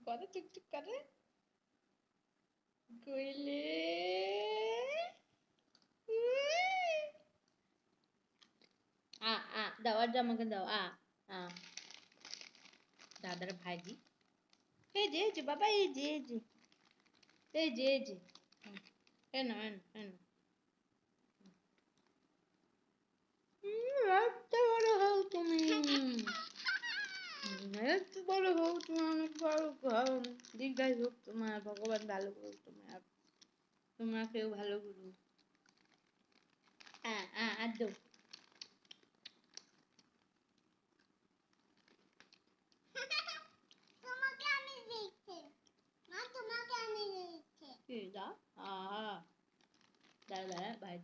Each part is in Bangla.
করে টুকটুক করে গইলে। আ আ, দাও, আর আমাকে দাও। আ আ। দাদার ভাইজি। এই যে এই যে, বাবা, এই যে এই যে। এই যে এই যে। নাও, এই বড় হও দীর্ঘায়ু হোক তোমার ভগবান ভালো করুক তোমার তোমাকেও ভালো করুক আ আ আর দাও তোমাকে আমি দিচ্ছি মা তোমাকে আমি দিচ্ছি কি দাও আ দাঁড়া দাঁড়া ভাই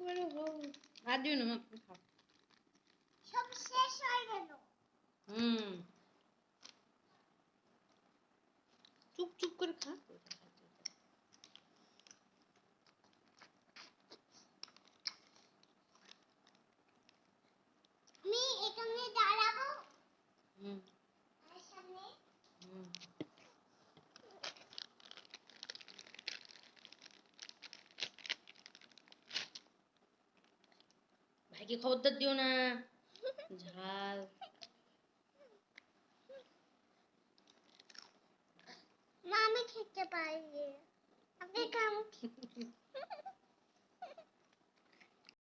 বড় হও আর দিও না মা খাও। সব শেষ হয়ে গেল। হুম। চুপ চুপ করে খা। আমি এখানে দাঁড়াবো। হুম। সামনে হুম। था कि खबर दियो ना झाल मामी खेत के अब देखा हूँ